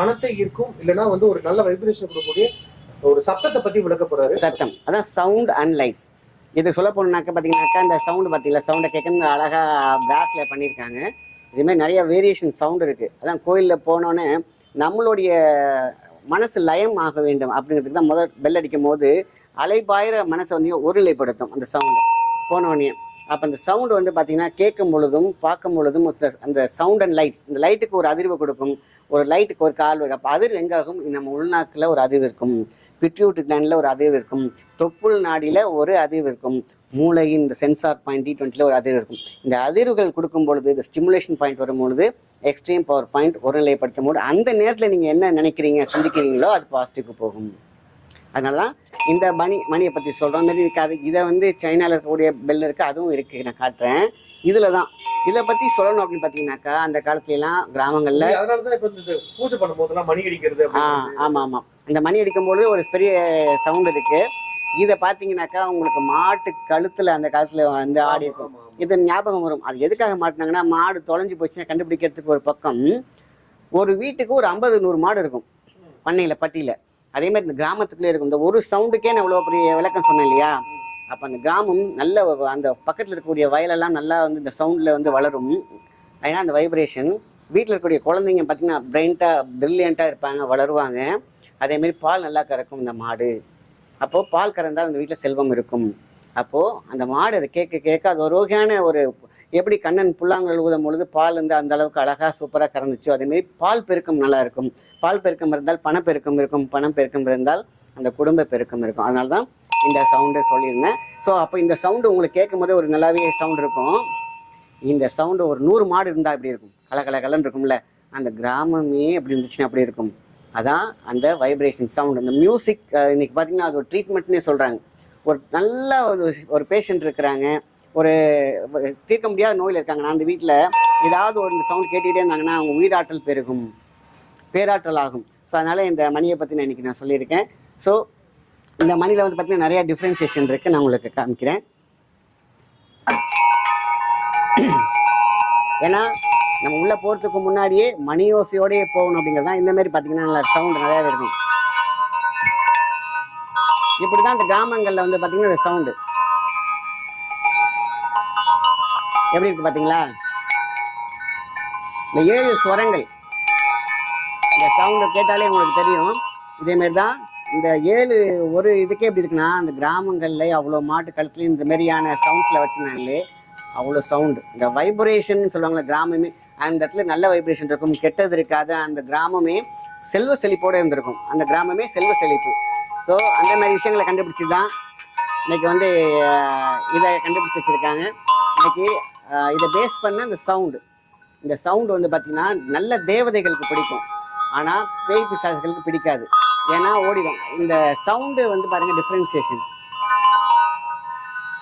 பணத்தை ஈர்க்கும் இல்லைன்னா வந்து ஒரு நல்ல வைப்ரேஷன் கொடுக்கக்கூடிய ஒரு சத்தத்தை பத்தி விளக்க போறாரு. சத்தம். அதான் சவுண்ட் அண்ட் லைட்ஸ் இது சொல்ல போனாக்க பார்த்தீங்கன்னாக்கா இந்த சவுண்டு பார்த்தீங்களா சவுண்டை கேட்கணும் அழகாக பேஸ்ல பண்ணியிருக்காங்க இதுமாதிரி நிறைய வேரியேஷன் சவுண்ட் இருக்குது அதான் கோயிலில் போனோன்னே நம்மளுடைய மனசு லயம் ஆக வேண்டும் அப்படிங்கிறதுக்கு தான் முதல் பெல் அடிக்கும் போது அலைபாயிற மனசை வந்து ஒருநிலைப்படுத்தும் அந்த சவுண்டு போனோடனே அப்போ அந்த சவுண்டு வந்து பார்த்தீங்கன்னா கேட்கும் பொழுதும் பார்க்கும் பொழுதும் அந்த- சவுண்ட் அண்ட் லைட்ஸ் இந்த லைட்டுக்கு ஒரு அதிர்வு கொடுக்கும். ஒரு லைட்டுக்கு ஒரு கால் வரும். அப்போ அதிர்வு எங்காகும் நம்ம உள்நாக்கில் ஒரு அதிர்வு இருக்கும். பிட்யூட்டு கிளாண்டில் ஒரு அதிர்வு இருக்கும். தொப்புள் நாடியில் ஒரு அதிர்வு இருக்கும். மூளையின் இந்த சென்சார் பாயிண்ட் டி டுவெண்ட்டியில் ஒரு அதிர்வு இருக்கும். இந்த அதிர்வுகள் கொடுக்கும் பொழுது இந்த ஸ்டிமுலேஷன் பாயிண்ட் வரும்பொழுது எக்ஸ்ட்ரீம் பவர் பாயிண்ட் ஒருநிலைப்படுத்தும் போது அந்த நேரத்தில் நீங்கள் என்ன நினைக்கிறீங்க சிந்திக்கிறீங்களோ அது பாசிட்டிவ்க்கு போகும். அதனால தான் இந்த மணி மணியை பற்றி சொல்கிற மாதிரி இருக்காது. இதை வந்து சைனாவில் இருக்கக்கூடிய பெல் இருக்குது அதுவும் இருக்குது நான் காட்டுறேன். இதில் தான் இதை பற்றி சொல்லணும் அப்படின்னு பார்த்தீங்கன்னாக்கா அந்த காலத்துலலாம் கிராமங்களில் பூஜை பண்ணும் போதெல்லாம் மணி அடிக்கிறது ஆ ஆமாம் ஆமாம் இந்த மணி அடிக்கும்போது ஒரு பெரிய சவுண்ட் இருக்கு. இதை பார்த்தீங்கன்னாக்கா உங்களுக்கு மாட்டு கழுத்தில் அந்த காலத்தில் வந்து ஆடி இருக்கும். இது ஞாபகம் வரும். அது எதுக்காக மாட்டினாங்கன்னா மாடு தொலைஞ்சு போச்சுன்னா கண்டுபிடிக்கிறதுக்கு ஒரு பக்கம் ஒரு வீட்டுக்கு ஒரு ஐம்பது நூறு மாடு இருக்கும். பண்ணையில் பட்டியில். அதே மாதிரி இந்த கிராமத்துக்குள்ளே இருக்கும் இந்த ஒரு சவுண்டுக்கே நான் இவ்வளோ பெரிய விளக்கம் சொன்னேன் இல்லையா? அப்போ அந்த கிராமம் நல்ல அந்த பக்கத்தில் இருக்கக்கூடிய வயலெல்லாம் நல்லா வந்து இந்த சவுண்டில் வந்து வளரும். ஏன்னா அந்த வைப்ரேஷன் வீட்டில் இருக்கக்கூடிய குழந்தைங்க பார்த்திங்கன்னா பிரைண்ட்டாக ப்ரில்லியண்ட்டாக இருப்பாங்க வளருவாங்க. அதேமாரி பால் நல்லா கறக்கும் இந்த மாடு. அப்போது பால் கறந்தால் அந்த வீட்டில் செல்வம் இருக்கும். அப்போது அந்த மாடு அதை கேட்க கேட்க அது ஒரு வகையான ஒரு எப்படி கண்ணன் புல்லாங்கல் ஊதும் பொழுது பால் வந்து அந்த அளவுக்கு அழகாக சூப்பராக கறந்துச்சோ அதேமாரி பால் பெருக்கம் நல்லா இருக்கும். பால் பெருக்கம் இருந்தால் பணப்பெருக்கம் இருக்கும். பணம் பெருக்கம் இருந்தால் அந்த குடும்ப பெருக்கம் இருக்கும். அதனால தான் இந்த சவுண்டு சொல்லியிருந்தேன். ஸோ அப்போ இந்த சவுண்டு உங்களுக்கு கேட்கும் போதே ஒரு நல்லாவே சவுண்ட் இருக்கும். இந்த சவுண்டு ஒரு நூறு மாடு இருந்தால் இப்படி இருக்கும்? கலகலகலன்னு கலன்னு இருக்கும்ல. அந்த கிராமமே அப்படி இருந்துச்சுன்னா அப்படி இருக்கும். அதான் அந்த வைப்ரேஷன் சவுண்ட் இந்த மியூசிக் இன்னைக்கு பார்த்தீங்கன்னா அது ஒரு ட்ரீட்மெண்ட்னே சொல்கிறாங்க ஒரு நல்ல ஒரு ஒரு பேஷண்ட் இருக்கிறாங்க. ஒரு தீர்க்க முடியாத நோயில் இருக்காங்க. நான் அந்த வீட்டில் ஏதாவது ஒரு சவுண்ட் கேட்டுக்கிட்டே இருந்தாங்கன்னா அவங்க உயிராற்றல் பெருகும். பேராற்றல் ஆகும். ஸோ அதனால் இந்த மணியை பற்றி நான் இன்றைக்கி நான் சொல்லியிருக்கேன். ஸோ இந்த மணியில் வந்து பார்த்தீங்கன்னா நிறைய டிஃப்ரென்சியேஷன் இருக்குது நான் உங்களுக்கு காமிக்கிறேன். ஏன்னா நம்ம உள்ளே போகிறதுக்கு முன்னாடியே மணி ஓசையோடயே போகணும் அப்படிங்கிறது தான் இந்தமாரி பார்த்தீங்கன்னா நல்லா சவுண்ட் நிறையாவே இருக்கும். இப்படி தான் இந்த கிராமங்களில் வந்து பார்த்தீங்கன்னா இந்த சவுண்டு எப்படி இருக்கு பார்த்தீங்களா இந்த ஏழு ஸ்வரங்கள். இந்த சவுண்டை கேட்டாலே உங்களுக்கு தெரியும். இதேமாரி தான் இந்த ஏழு ஒரு இதுக்கே எப்படி இருக்குன்னா அந்த கிராமங்களில் அவ்வளோ மாட்டு கழுத்துலையும் இந்த மாதிரியான சவுண்ட்ஸில் வச்சுருந்தாங்களே அவ்வளோ சவுண்டு இந்த வைப்ரேஷன் சொல்லுவாங்களே கிராமமே அந்த இடத்துல நல்ல வைப்ரேஷன் இருக்கும். கெட்டது இருக்காது. அந்த கிராமமே செல்வ செழிப்போடு இருந்திருக்கும். அந்த கிராமமே செல்வ செழிப்பு. ஸோ அந்த மாதிரி விஷயங்களை கண்டுபிடிச்சி தான் இன்னைக்கு வந்து இதை கண்டுபிடிச்சி வச்சுருக்காங்க. இன்னைக்கு இதை பேஸ் பண்ண இந்த சவுண்டு இந்த சவுண்டு வந்து பார்த்திங்கன்னா நல்ல தேவதைகளுக்கு பிடிக்கும். ஆனால் பேய் பிசாசுகளுக்கு பிடிக்காது. ஏன்னா ஓடிடும். இந்த சவுண்டு வந்து பாருங்கள் டிஃப்ரென்சியேஷன்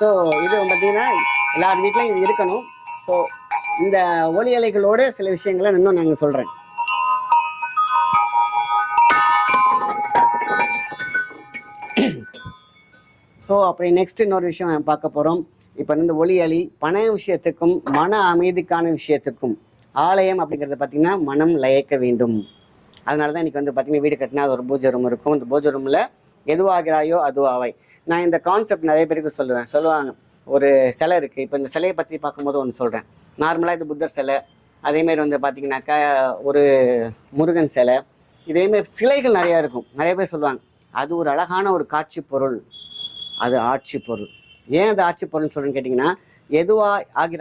ஸோ இது பார்த்தீங்கன்னா எல்லார் வீட்லையும் இது இருக்கணும். ஸோ இந்த ஒலி அலைகளோடு சில விஷயங்களை இன்னும் நாங்கள் சொல்கிறேன் ஸோ அப்படி நெக்ஸ்ட் இன்னொரு விஷயம் பார்க்க போகிறோம் இப்போ இந்த ஒளி அலி பண விஷயத்துக்கும் மன அமைதிக்கான விஷயத்துக்கும் ஆலயம் அப்படிங்கிறது பார்த்தீங்கன்னா மனம் லயக்க வேண்டும். அதனால தான் இன்றைக்கி வந்து பார்த்தீங்கன்னா வீடு கட்டினா அது ஒரு பூஜை ரூம் இருக்கும். இந்த பூஜை ரூமில் எதுவாகிறாயோ அதுவாவை நான் இந்த கான்செப்ட் நிறைய பேருக்கு சொல்லுவேன். சொல்லுவாங்க. ஒரு சிலை இருக்குது இப்போ இந்த சிலையை பற்றி பார்க்கும்போது ஒன்று சொல்கிறேன் நார்மலாக இது புத்தர் சிலை. அதேமாரி வந்து பார்த்திங்கனாக்கா ஒரு முருகன் சிலை. இதேமாரி சிலைகள் நிறையா இருக்கும். நிறைய பேர் சொல்லுவாங்க. அது ஒரு அழகான ஒரு காட்சி பொருள் அது ஆட்சி பொருள் ஏன் அதை ஆட்சி பொருள்னு சொல்றேன்னு கேட்டிங்கன்னா எதுவா ஆகிற